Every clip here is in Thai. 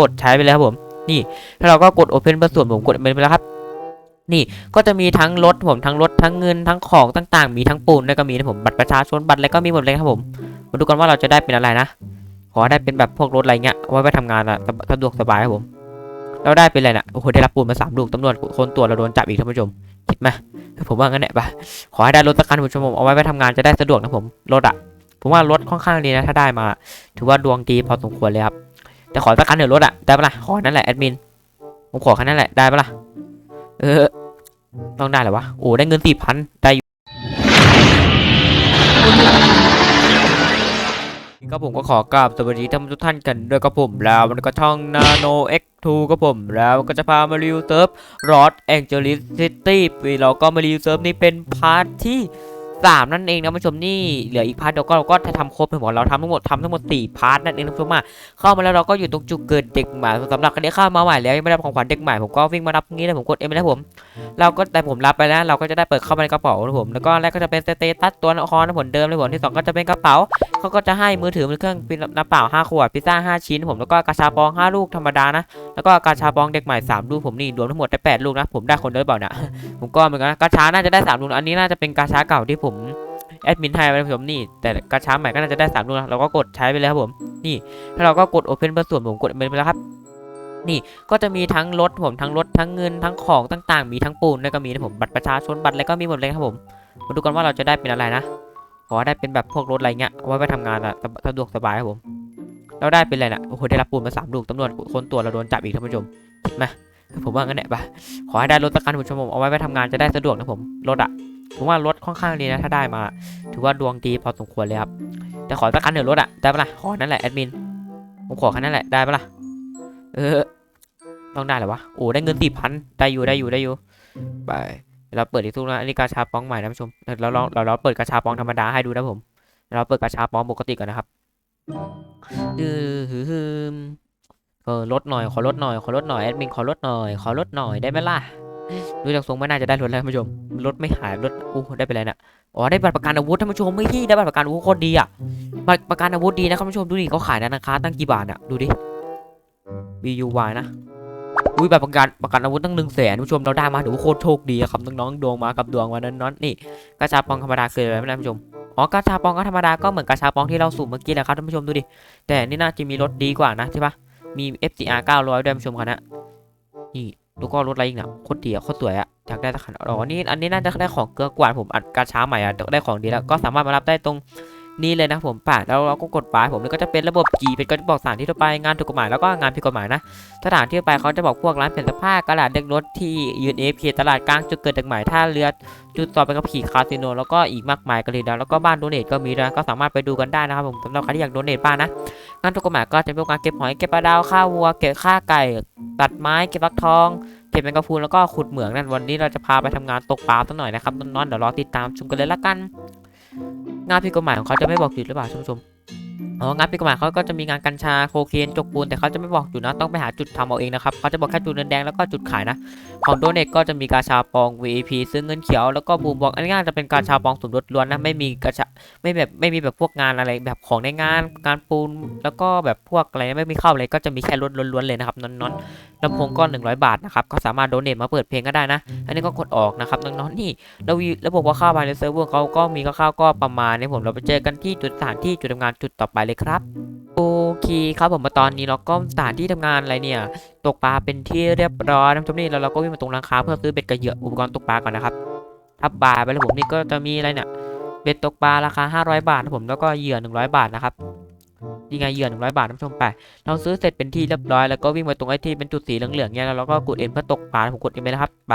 กดใช้ไปเลยครับผม นี่ถ้าเราก็กด Open เพื่อส่วนผมกด Open ไปแล้วครับ นี่ก็จะมีทั้งรถผมทั้งรถทั้งเงินทั้งของต่างๆ มีทั้งปูนแล้วก็มีนะผมบัตรประชาชนบัตรอะไรก็มีหมดเลยครับผม มาดูกันว่าเราจะได้เป็นอะไรนะ ขอได้เป็นแบบพวกรถอะไรเงี้ยเอาไว้ไปทำงานอะสะดวกสบายครับผมเราได้เป็นอะไรนะโอ้โหได้รับปูนมาสามลูกตำรวจคนตัวจเราโดนจับอีกท่านผู้ชมคิดไหมผมว่างั้นแหละปะขอให้ได้รถสักคันผู้ชมผมเอาไว้ไปทำงานจะได้สะดวกนะผมรถอะผมว่ารถค่อนข้างดีนะถ้าได้มา ถือว่าดวงดีพอสมควรเลยครับ แต่ขอสักคันเถอะรถอะได้ปะล่ะ ขอนั่นแหละแอดมิน ผมขอแค่นั้นแหละได้ปะล่ะ เออ ต้องได้เหรอวะ โอ้ได้เงินสี่พันได้อยู่ก็ผมก็ขอกราบสวัสดีท่านทุกท่านกันด้วยกับผมแล้วมันก็ช่อง Nano X2 กับผมแล้วก็จะพามารีวิวเซิร์ฟรอดแองเจลิสซิตี้ปีเราก็มารีวิวเซิร์ฟนี้เป็นพาร์ทที่ สามนั่นเองนะผู้ชมนี่เหลืออีกพาร์ทเดียวก็เราก็จะทำครบทั้งหมดเราทำทั้งหมดทำทั้งหมดสี่พาร์ทนั่นเองนะผู้ชมมาเข้ามาแล้วเราก็อยู่ตรงจุดเกิดเด็กใหม่สำหรับคนที่เข้ามาใหม่แล้วยังไม่ได้ของขวัญเด็กใหม่ผมก็วิ่งมารับงนี้เลยผมกดเอ็มแล้วผม เราก็แต่ผมรับไปแล้วเราก็จะได้เปิดเข้ามาในกระเป๋านะผมแล้วก็แรกก็จะเป็นสเตตัสตัวละครนะผมเดิมเลยผมที่สองก็จะเป็นกระเป๋าเขาก็จะให้มือถือเป็นเครื่องเป็นน้ำเปล่าห้าขวดพิซซ่าห้าชิ้นผมแล้วก็กระชาปองห้าลูกธรรมดานะแล้วก็กาชาปองเด็กใหม่สามลูกผมนี่รวมทั้งหมดได้แปดลูกนะผมได้คนเดียวเปล่าเนี่ยผมก็เหมือนกันนะกาชาน่าจะได้สามลูกอันนี้น่าจะเป็นกาชาเก่าที่ผมแอดมินให้ไปนผมนี่แต่กาชาใหม่ก็น่าจะได้สามลูกนะเราก็กดใช้ไปเลยครับผม นี่ถ้าเราก็กด Open เพื่อส่วนผมกด Open ไปแล้วครับนี่ก็จะมีทั้งรถผมทั้งรถทั้งเงินทั้งของต่างๆ มีทั้งปูนแล้วก็มีนะผมบัตรประชาชนบัตรอะไรก็มีหมดเลยครับผมมาดูกันว่าเราจะได้เป็นอะไรนะขอได้เป็นแบบพวกรถอะไรเงี้ยเอาไว้ไปทำงานอะสะดวกสบายครับผมเราได้เป็นอะไรนะโอ้โหได้รับปูนมาสามลูกตำรวจคนตัวจเราโดนจับอีกท่านผู้ชมคิดไหมผมว่างั้นแหละปะขอให้ได้รถสักคันผู้ชมผมเอาไว้ไปทำงานจะได้สะดวกนะผมรถอะ ผมว่ารถค่อนข้างดีนะ ถ้าได้มา ถือว่าดวงดีพอสมควรเลยครับ แต่ขอสักคันเถอะรถอะได้ปะล่ะ ขอนั่นแหละแอดมิน ผมขอแค่นั้นแหละ ได้ปะล่ะ เออ ต้องได้เหรอวะ โอ้ ได้เงินสี่พันได้อยู่ ได้อยู่ ได้อยู่ ไป เราเปิดอีกทุกนะอันนี้กาชาป้องใหม่นะผู้ชม เราลองเราเราเปิดกาชาป้องธรรมดาให้ดูนะผม เราเปิดกาชาป้องปกติก่อนนะครับอือหือหืมเออลดหน่อย ขอลดหน่อย ขอลดหน่อย แอดมิน ขอลดหน่อย ขอลดหน่อย ได้ไหมล่ะ ดูจากทรงไม่น่าจะได้ลดแล้วท่านผู้ชมลดไม่หายลดอู้ได้ไปเลยนะอ๋อได้บัตรประกันอาวุธท่านผู้ชมไม่ที่ได้บัตรประกันอาวุธโคตรดีอะบัตรประกันอาวุธดีนะท่านผู้ชมดูดิเขาขายในราคาตั้งกี่บาทอะดูดิ BUY นะอุ้ยบัตรประกันประกันอาวุธตั้งหนึ่งแสนผู้ชมเราได้มาถือว่าโคตรโชคดีอะครับน้องๆดวงมากับดวงวันนั้นนอนนี่กระชาปองธรรมดาคืออะไรไม่ได้ท่านผู้ชมอ๋อกาชาปองก็ธรรมดาก็เหมือนกาชาปองที่เราสุ่มเมื่อกี้แหละครับท่านผู้ชมดูดิแต่นี่น่าจะมีรถดีกว่านะใช่ปะมี FCR 900ด้วยท่านผู้ชมคันนะนี่ แล้วก็รถอะไรอีกนะโคตรดีอะโคตรสวยอะอยากได้สักคันอ๋อนี่อันนี้น่าจะได้ของเกลือกว่าผมอัดกาชาใหม่อะได้ของดีแล้วก็สามารถมารับได้ตรงนี้เลยนะผมป่าแล้วเราก็กดไปผมนี่ก็จะเป็นระบบ G เป็นก็จะบอกสถานที่ทั่วไปงานถูกกฎหมายแล้วก็งานผิดกฎหมายนะสถานที่ทั่วไปเขาจะบอกพวกร้านเปลี่ยนเสื้อผ้าดเด็กรถที่ยืนเอฟเคตลาดกลางจุดเกิดเด็กใหม่ท่าเรือจุดต่อไปกับขี่คาสิโนแล้วก็อีกมากมายกันเลยนะแล้วก็บ้านโดเนทก็มีนะก็สามารถไปดูกันได้นะครับผมสำหรับใครที่อยากโดเนทบ้านนะ งานถูกกฎหมายก็จะเป็นการเก็บหอยเก็บปลาดาวฆ่าวัว เก็บฆ่าไก่ตัดไม้เก็บฟักทอง เก็บแมงกะพรุนแล้วก็ขุดเหมืองนั่นวันนี้เราจะพาไปทำงานตกปลาสักหน่อยนะครับน้องๆเดี๋ยวรอติดตามชมกันเลยละกัน งานผิดกฎหมายของเขาจะไม่บอกจุดหรือเปล่าชม อ๋องานผิกฎหมาเขาก็จะมีงานกัญชาโคเคนจกปูนแต่เขาจะไม่บอกจุดนะต้องไปหาจุดทำเอาเองนะครับเขาจะบอกแค่จุดเงินแดงแล้วก็จุดขายนะ ของโดเนทก็จะมีกาชาปอง VIP ซึ่งเงินเขียวแล้วก็บูมบอกอันนี้จะเป็นกาชาปองสมรสล้วนนะไม่มีกาชาไม่แบบไม่มีแบบพวกงานอะไรแบบของในงานงานปูนแล้วก็แบบพวกอะไรไม่มีเข้าเลยก็จะมีแค่รถล้วนๆเลยนะครับน้อนๆลำโพงก็ 100 บาทนะครับก็สามารถโดเนทมาเปิดเพลงก็ได้นะ อันนี้ก็กดออกนะครับน้องๆนี่แล้ววีระบบว่าข้าวภายในเซิร์ฟเวอร์เขาก็มีคร่าวก็ประมาณนี้ผมเราไปเจอกันที่จุดสถานที่จุดทำงานจุดต่อไปเลยครับโอเคครับผมมาตอนนี้เราก็สถานที่ทำงานอะไรเนี่ย ตกปลาเป็นที่เรียบร้อยนะท่านผู้ชมนี่แล้วเราก็วิ่งมาตรงร้านค้าเพื่อซื้อเบ็ดกระเหยื่ออุปกรณ์ตกปลาก่อนนะครับทับบาไปแล้วผมนี่ก็จะมีอะไรเนี่ยเบ็ดตกปลาราคา 500 บาทนะผมแล้วก็เหยื่อ 100 บาทนะครับนี่ไงเหยื่อ 100 บาทท่านผู้ชมไปเราซื้อเสร็จเป็นที่เรียบร้อยแล้วก็วิ่งมาตรงไอ้ที่เป็นจุดสีเหลืองๆเนี่ยแล้วเราก็กดเอ็นเพื่อตกปลาผมกดเอ็นไปนะครับไป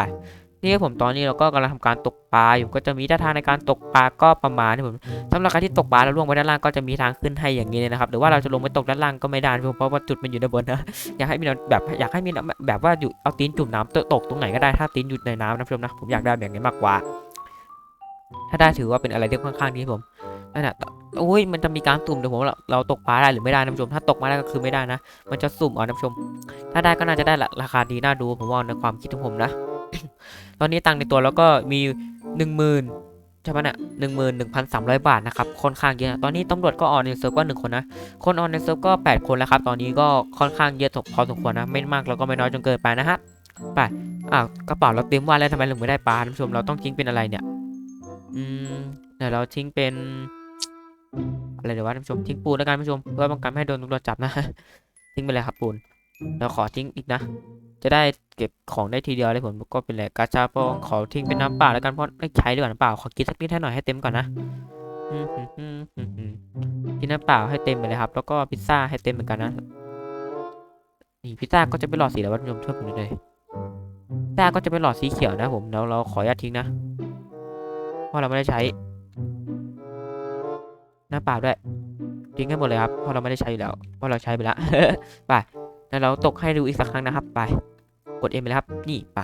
นี่ครับผมตอนนี้เราก็กำลังทำการตกปลาอยู่ก็จะมีท่าทางในการตกปลาก็ประมาณนี้ผมสำหรับใครที่ตกปลาแล้วล่วงไปด้านล่างก็จะมีทางขึ้นให้อย่างนี้เลยนะครับหรือว่าเราจะลงไปตกด้านล่างก็ไม่ได้เพราะว่าจุดมันอยู่ด้านบนนะอยากให้มีแบบอยากให้มีแบบว่าอยู่เอาตีนจุ่มน้ำตกตรงไหนก็ได้ถ้าตีนอยู่ในน้ำนะผู้ชมนะผมอยากได้แบบนี้มากกว่า ถ้าได้ถือว่าเป็นอะไรที่ค่อนข้างดีครับผมนั่นแหละโอ้ยมันจะมีการสุ่มเดี๋ยวผมเราเราตกปลาได้หรือไม่ได้นะผู้ชมถ้าตกมาได้ก็คือไม่ได้นะ มันจะสุ่มเอานะผู้ชม ถ้าได้ก็น่าจะได้ราคาดีน่าดูผมว่าในความคิดของผมนะ อนนี้ตังค์ในตัวแล้วก็มีหนึ่งหมื่นใช่ปะเนี่ยหนึ่งหมื่นหนึ่งพันสามร้อยบาทนะครับค่อนข้างเยอะนะตอนนี้ตำรวจก็ออนในเซิร์ฟก็หนึ่งคนนะคนออนในเซิร์ฟก็แปดคนแล้วครับตอนนี้ก็ค่อนข้างเยอะพอสมควรนะไม่มากแล้วก็ไม่น้อยจนเกินไปนะฮะไปอ้าวกระเป๋าเราเต็มว่าแล้วทำไมเราไม่ได้ปลาท่านผู้ชมเราต้องทิ้งเป็นอะไรเนี่ยอืมเดี๋ยวเราทิ้งเป็นอะไรเดี๋ยวว่าท่านผู้ชมทิ้งปูนแล้วกันท่านผู้ชมเพื่อป้องกันไม่ให้โดนตำรวจจับนะทิ้งไปเลยครับปูนเราขอทิ้งอีกนะ จะได้เก็บของได้ทีเดียวเลยผมก็เป็นแหละกาชาปองขอทิ้งเป็นน้ำเปล่าแล้วกันเพราะไม่ใช้ดีกว่าน้ำเปล่าขอกินสักนิดให้หน่อยให้เต็มก่อนนะอืมอืมอืมอืมอืมกินน้ำเปล่าให้เต็มไปเลยครับ แล้วก็พิซซ่าให้เต็มเหมือนกันนะนี่พิซซ่าก็จะเป็นหลอดสีแล้วท่านผู้ชมช่วยผมหน่อยเลยพิซซ่าก็จะเป็นหลอดสีเขียวนะผมแล้วเราขออนุญาตทิ้งนะเพราะเราไม่ได้ใช้น้ำเปล่าด้วยทิ้งให้หมดเลยครับเพราะเราไม่ได้ใช้อยู่แล้วเพราะเราใช้ไปแล้วไปแล้วเราตกให้ดูอีกสักครั้งนะครับไป กดเอ็มไปเลยครับ นี่ไป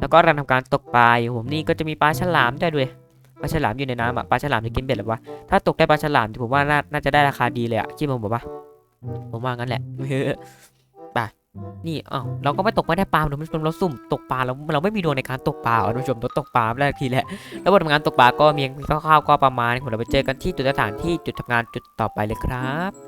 แล้วก็เราทำการตกปลาอยู่ผมนี่ก็จะมีปลาฉลามได้ด้วยปลาฉลามอยู่ในน้ำอะปลาฉลามจะกินเบ็ดหรือวะถ้าตกได้ปลาฉลามผมว่าน่าจะได้ราคาดีเลยอะคิดผมบอกว่าผมว่างั้นแหละไปนี่อ้าเราก็ไม่ตกไม่ได้ปลาท่านผู้ชมเราสุ่มตกปลาเราเราไม่มีดวงในการตกปลาท่านผู้ชมเราตกปลาไม่ได้ทีแหละแล้วบททำงานตกปลาก็มีคร่าวๆก็ประมาณผมเราไปเจอกันที่จุดสถานที่จุดทำงานจุดต่อไปเลยครับ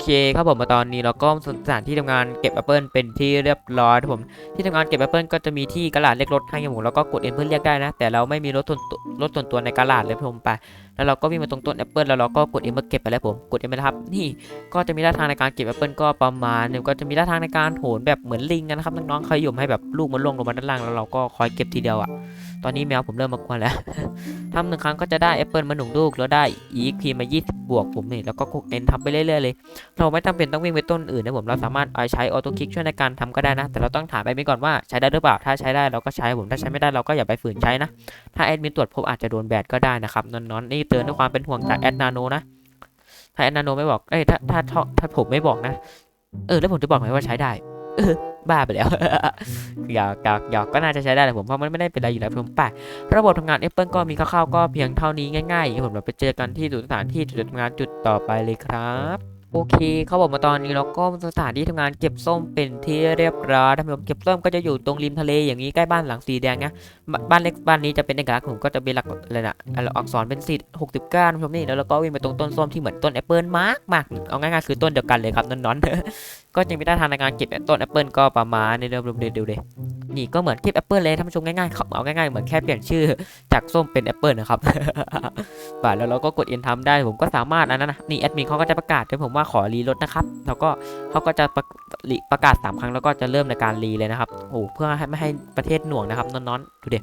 เคครับผมมาตอนนี้เราก็สถานที่ทำงานเก็บแอปเปิลเป็นที่เรียบร้อยครับผมที่ทำงานเก็บแอปเปิลก็จะมีที่กระดาษเรียกรถให้ครับผมแล้วก็กดเอ็นเพื่อเรียกได้นะ แต่เราไม่มีรถส่วนรถส่วนตัวในกระดาษเลยครับผมไป แล้วเราก็วิ่งมาตรงต้นแอปเปิลแล้วเราก็กดเอ็นเพื่อเก็บไปแล้วผมกดเอ็นไปครับนี่ก็จะมีท่าทางในการเก็บแอปเปิลก็ประมาณนึงก็จะมีท่าทางในการโหนแบบเหมือนลิงกันนะครับน้องๆเคยหยุ่มให้แบบลูกมันลงลงมาด้านล่างแล้วเราก็คอยเก็บทีเดียวอะ ตอนนี้แมวผมเริ่มมากวนแล้วทำหนึ่งครั้งก็จะได้แอปเปิลมาหนึ่งลูกแล้วได้อีกพีมา 20 บวกผมนี่แล้วก็กเอ็นทำไปเรื่อยๆเลย เราไม่จำเป็นต้องวิ่งไปต้นอื่นนะผมเราสามารถเอาใช้ออโต้คลิกช่วยในการทำก็ได้นะ แต่เราต้องถามไปไม่ก่อนว่าใช้ได้หรือเปล่า ถ้าใช้ได้เราก็ใช้ผมถ้าใช้ไม่ได้เราก็อย่าไปฝืนใช้นะ ถ้าแอดมินตรวจพบอาจจะโดนแบนก็ได้นะครับนอนๆนี่เตือนด้วยความเป็นห่วงจากแอดนาโนนะถ้าแอดนาโนไม่บอกเอ้ยถ้าถ้าถ้าผมไม่บอกนะ เออแล้วผมจะบอกไหมว่าใช้ได้ บ้าไปแล้วอยากอยากอยากก็น่าจะใช้ได้แหละผมเพราะมันไม่ได้เป็นอะไรอยู่แล้วผมไประบบทำงาน Apple ก็มีคร่าวๆก็เพียงเท่านี้ง่ายๆผมเราไปเจอกันที่สถานที่จุดทำงานจุดต่อไปเลยครับโอเคเขาบอกมาตอนนี้เราก็สถานที่ทำงานเก็บส้มเป็นที่เรียบร้อยท่านผู้ชมเก็บส้มก็จะอยู่ตรงริมทะเลอย่างนี้ใกล้บ้านหลังสีแดงนะบ้านเล็กบ้านนี้จะเป็นเอกลักษณ์ผมก็จะเป็นหลักอะไรนะอักษรเป็นสีหกสิบเก้าท่านผู้ชมนี่แล้วเราก็วิ่งไปตรงต้นส้มที่เหมือนต้นแอปเปิลมากมากเอาง่ายๆคือต้นเดียวกันเลยครับนอนๆ ก็จะมีท่าทางในการเก็บต้นแอปเปิลก็ประมาณในเดิมๆเดียวๆเลยนี่ก็เหมือนเก็บแอปเปิลเลยท่านผู้ชมง่ายๆเขาเอาง่ายๆเหมือนแค่เปลี่ยนชื่อจากส้มเป็นแอปเปิลนะครับป่าแล้วเราก็กดเอ็นทำได้ผมก็สามารถอันนั้นนะนี่แอดมินเขาก็จะประกาศด้วยผมว่าขอรีรถนะครับแล้วก็เขาก็จะประประกาศสามครั้งแล้วก็จะเริ่มในการรีเลยนะครับโอ้เพื่อให้ไม่ให้ประเทศหน่วงนะครับน้อนๆดูเด็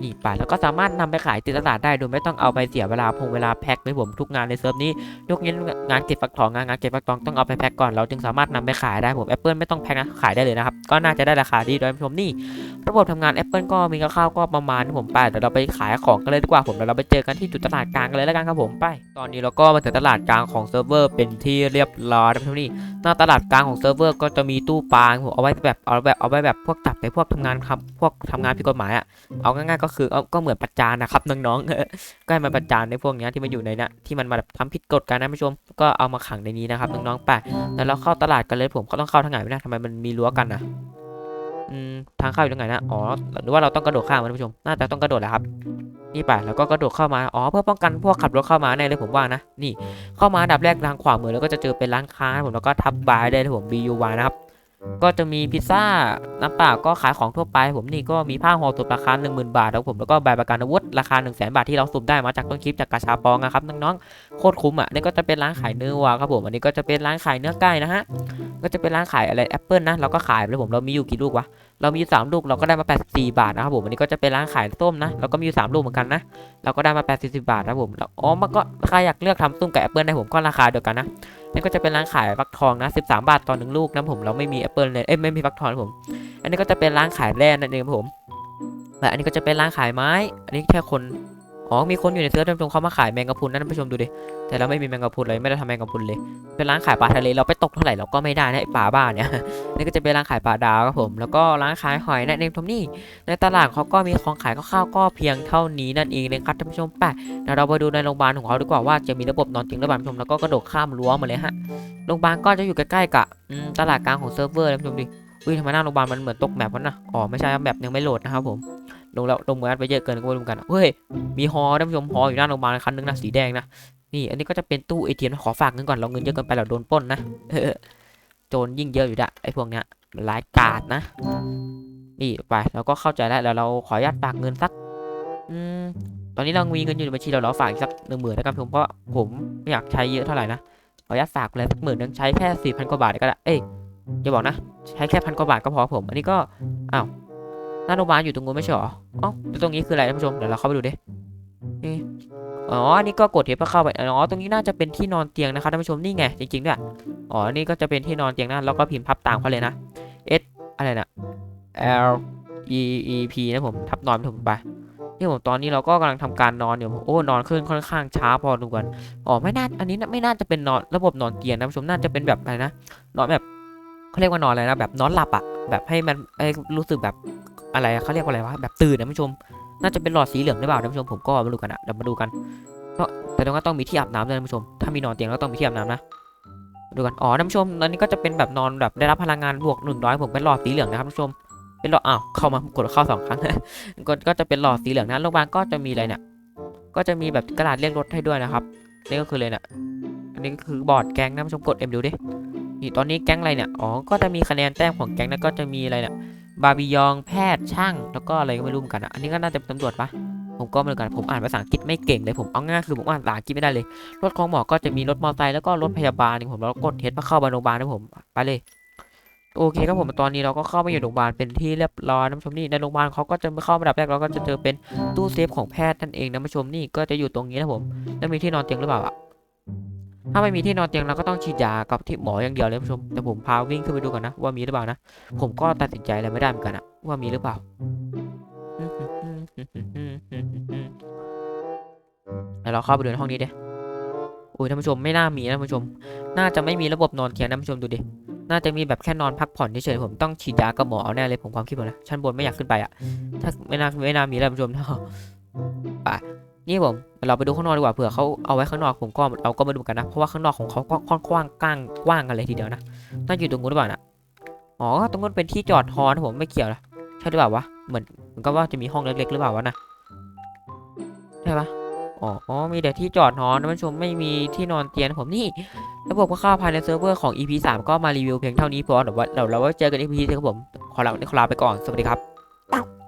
นี่ไปแล้วก็สามารถนำไปขายติดตลาดได้โดยไม่ต้องเอาไปเสียเวลาพงเวลาแพ็คเลยผมทุกงานในเซิร์ฟนี้ยกเว้นงานเก็บฟักทองงานงานเก็บฟักทองต้องเอาไปแพ็คก่อนเราจึงสามารถนำไปขายได้ผมแอปเปิลไม่ต้องแพ็คนะขายได้เลยนะครับก็น่าจะได้ราคาดีโดยผู้ชมนี่ ระบบทำงาน Apple ก็มีคร่าวๆก็ประมาณที่ผมไปเดี๋ยวเราไปขายของกันเลยดีกว่าผมเดี๋ยวเราไปเจอกันที่จุดตลาดกลางกันเลยแล้วกันครับผมไป ตอนนี้เราก็มาถึงตลาดกลางของเซิร์ฟเวอร์เป็นที่เรียบร้อยแล้วทุกนี่หน้าตลาดกลางของเซิร์ฟเวอร์ก็จะมีตู้ปลาผมเอาไว้แบบเอาแบบเอาไว้แบบพวกจับไปพวกทำงานครับพวกทำงานผิดกฎหมายอะเอาง่ายก็คือเอก็เหมือนประจานนะครับน้องๆ ก็ให้มันประจานในพวกเนี้ยที่มันอยู่ในเนี้ยที่มันมาแบบทำผิดกฎกันนะผู้ชม ก็เอามาขังในนี้นะครับน้องๆไปแล้วเราเข้าตลาดกันเลยผมก็ต้องเข้าทางไหนไม่ได้ทำไมมันมีรั้วกันนะอืมทางเข้าอยู่ตรงไหนนะ อ๋อ หรือว่าเราต้องกระโดดข้ามมันผู้ชม น่าจะต้องกระโดดแหละครับ นี่ไปแล้วก็กระโดดเข้ามา อ๋อ เพื่อป้องกันพวกขับรถเข้ามาแน่เลยผมว่านะ นี่ เข้ามาดับแรกทางขวามือแล้วก็จะเจอเป็นร้านค้าผมแล้วก็ทับบายได้เลยผม BUY นะครับ ก็จะมีพิซซ่าน้ำเปล่าก็ขายของทั่วไป ผมนี่ก็มีผ้าห่อศพราคา 10,000 บาทแล้วผมแล้วก็ใบประกันอาวุธราคา 1 0 0 0 0แบาทที่เราสุ่มได้มาจากต้นคลิปจากกาชาปองนะครับน้องๆโคตรคุ้มอะนี่ก็จะเป็นร้านขายเนื้อวัวครับผมอันนี้ก็จะเป็นร้านขายเนื้อไก่นะฮะก็จะเป็นร้านขายอะไรแอปเปิลนะเราก็ขายไปเลยผมเรามีอยู่กี่ลูกวะเรามีอยู่สามลูกเราก็ได้มา 84 บาทนะครับผมอันนี้ก็จะเป็นร้านขายส้มนะเราก็มีอยู่สามลูกเหมือนกันนะเราก็ได้มา 80 บาทนะผมแล้วอ๋อมันก็ใครอยากเลือกทำส้มกับแอปเปิลได้ผมก็ราคาเดียวกันนะ นี่ก็จะเป็นร้านขายฟักทองนะ 13 บาทต่อหนึ่งลูกนะผมเราไม่มีแอปเปิลเลยเอ้ยไม่มีฟักทองผม อันนี้ก็จะเป็นร้านขายแร่นั่นเองครับผมและอันนี้ก็จะเป็นร้านขายไม้ อันนี้แค่คน อ๋อ มีคนอยู่ในเซิร์ฟตรงเขามาขายแมงกะพรุนนะท่นผู้ชมดูดิ แต่เราไม่มีแมงกะพรุนเลย ไม่ได้ทำแมงกะพรุนเลย เป็นร้านขายปลาทะเล เราไปตกเท่าไหร่เราก็ไม่ได้นะไอปลาบ้าเนี่ย นี่ก็จะเป็นร้านขายปลาดาวครับผม แล้วก็ร้านขายหอยนั่นเองทุกนี่ ในตลาดเขาก็มีของขายคร่าวๆก็เพียงเท่านี้นั่นเองนะครับท่านผู้ชมไปเดี๋ยวเราไปดูในโรงพยาบาลของเขาดีกว่าว่าจะมีระบบนอนจริงรือเปล่าท่านผู้ชมแล้วก็กระโดดข้ามรั้วมาเลยฮะ โรงพยาบาลก็จะอยู่ใกล้ๆกับตลาดกลางของเซิร์ฟเวอร์ท่านผู้ชมดิอุ้ยทำไมหน้าโรงพยาบาลมันเหมือนตกแมปวะนะอ๋อไม่ใช่แมปยังไม่โหลดนะครับผม ลงแล้วลงมืออัดไปเยอะเกินก็ไม่รู้เหมือนกันเฮ้ยมีฮอท่านผู้ชมฮออยู่หน้าโรงพยาบาลคันนึงนะสีแดงนะนี่อันนี้ก็จะเป็นตู้เอทีเอ็มขอฝากเงินก่อนเราเงินเยอะเกินไปเราโดนปล้นนะโจรยิ่งเยอะอยู่ดะไอ้พวกเนี้ยมันร้ายกาจนะ นี่ไปเราก็เข้าใจแล้วแล้วเราขออนุญาตฝากเงินสักอืมตอนนี้เรามีเงินอยู่ในบัญชีเราเราฝากอีกสักหนึ่งหมื่นนะครับผมเพราะผมไม่อยากใช้เยอะเท่าไหร่นะขออนุญาตฝากเลยสักหมื่นนึงใช้แค่สี่พันกว่าบาทก็ได้เอ้ยอย่าบอกนะ ใช้แค่พันกว่าบาทก็พอผม อันนี้ก็อ้าว หน้าโรงพยาบาลอยู่ตรงนู้นไม่ใช่หรอเอ้าตรงนี้คืออะไรท่านผู้ชม เดี๋ยวเราเข้าไปดูดินี่อ๋อ อันนี้ก็กดเทปเพื่อเข้าไป อ๋อ ตรงนี้น่าจะเป็นที่นอนเตียงนะครับท่านผู้ชม นี่ไง จริงๆด้วย อ๋อ นี่ก็จะเป็นที่นอนเตียงนะ แล้วก็พิมพ์พับตามเขาเลยนะ S อะไรนะ L E E P นะผม ทับนอนผมไปนี่ผมตอนนี้เราก็กำลังทำการนอนอยู่โอ้นอนขึ้นค่อนข้างช้าพอดูกันอ๋อไม่น่าอันนี้ไม่น่าจะเป็นนอนระบบนอนเตียงนะผู้ชมน่าจะเป็นแบบอะไรนะนอนแบบเขาเรียกว่านอนอะไรนะแบบนอนหลับอะแบบให้มันให้รู้สึกแบบ อะไรเขาเรียกว่าอะไรวะแบบตื่นนะผู้ชม น่าจะเป็นหลอดสีเหลืองหรือเปล่าท่านผู้ชมผมก็มาดูกันอะเดี๋ยวมาดูกันก็แต่ต้องก็ต้องมีที่อาบน้ำด้วยท่านผู้ชม ถ้ามีนอนเตียงก็ต้องมีที่อาบน้ำนะดูกันอ๋อท่านผู้ชมตอนนี้ก็จะเป็นแบบนอนแบบได้รับพลังงานบวกหนึ่งร้อยผมเป็นหลอดสีเหลืองนะครับท่านผู้ชมเป็นหลอดอ้าวเข้ามากดเข้าสองครั้งก็ก็จะเป็นหลอดสีเหลืองนะโรงพยาบาลก็จะมีอะไรเนี่ยก็จะมีแบบกระดาษเรียกรถให้ด้วยนะครับนี่ก็คือเลยเนี่ยอันนี้ก็คือบอร์ดแก๊งนะผู้ชมกดเอ็มดูดินี่ตอนนี้แก๊งอะไรเนี่ยอ๋อก็จะมีคะแนนแต้มของแก๊งแล้วก็จะมีอะไรเนี่ย บาร์บียองแพทย์ช่างแล้วก็อะไรก็ไม่รู้เหมือนกันอะอันนี้ก็น่าจะเป็นตำรวจปะผมก็ไม่รู้เหมือนกันผมอ่านภาษาอังกฤษไม่เก่งเลยผมเอาง่ายคือผมอ่านภาษาอังกฤษไม่ได้เลย รถของหมอก็จะมีรถมอเตอร์ไซค์แล้วก็รถพยาบาลนี่ผมแล้วกดเทสมาเข้าโรงพยาบาลนะผมไปเลยโอเคครับผมตอนนี้เราก็เข้ามาอยู่โรงพยาบาลเป็นที่เรียบร้อยนะผู้ชมนี่ในโรงพยาบาลเขาก็จะเข้ามาดับแรกเราก็จะเจอเป็นตู้เซฟของแพทย์นั่นเองนะผู้ชมนี่ก็จะอยู่ตรงนี้นะผมแล้วมีที่นอนเตียงหรือเปล่าอะ ถ้าไม่มีที่นอนเตียงเราก็ต้องฉีดยากับที่หมออย่างเดียวเลยผู้ชมแต่ผมพาวิ่งขึ้นไปดูก่อนนะว่ามีหรือเปล่านะผมก็ตัดสินใจอะไรไม่ได้เหมือนกันอะว่ามีหรือเปล่าเดี๋ยวเราเข้าไปดูในห้องนี้ดิโอ้ยท่านผู้ชมไม่น่ามีนะท่านผู้ชม น่าจะไม่มีระบบนอนเตียงนะท่านผู้ชมดูดิน่าจะมีแบบแค่นอนพักผ่อนเฉยๆผมต้องฉีดยากับหมอเอาแน่เลยผมความคิดผมนะชั้นบนไม่อยากขึ้นไปอะถ้าไม่น่าไม่น่ามีแล้วท่านผู้ชมป่ะไป นี่ผมเราไปดูข้างนอกดีกว่าเผื่อเขาเอาไว้ข้างนอกผมก็เราก็มาดูกันนะเพราะว่าข้างนอกของเขาก็ค่อนข้างกว้างกว้างกันเลยทีเดียวนะน่าอยู่ตรงนู้นหรือเปล่านะอ๋อตรงนู้นเป็นที่จอดฮอนะผมไม่เกี่ยวนะใช่หรือเปล่าวะเหมือนมือนก็ว่าจะมีห้องเล็กๆหรือเปล่าวะนะใช่ปะอ๋อมีแต่ที่จอดฮอนท่านผู้ชมไม่มีที่นอนเตียงนะผมนี่ระบบก็เข้าภายในเซิร์ฟเวอร์ของ EP 3 ก็มารีวิวเพียงเท่านี้พอเดี๋ยวว่าเดี๋ยวเราไว้เจอกัน EP 4ครับผมขอลาขอลาไปก่อนสวัสดีครับ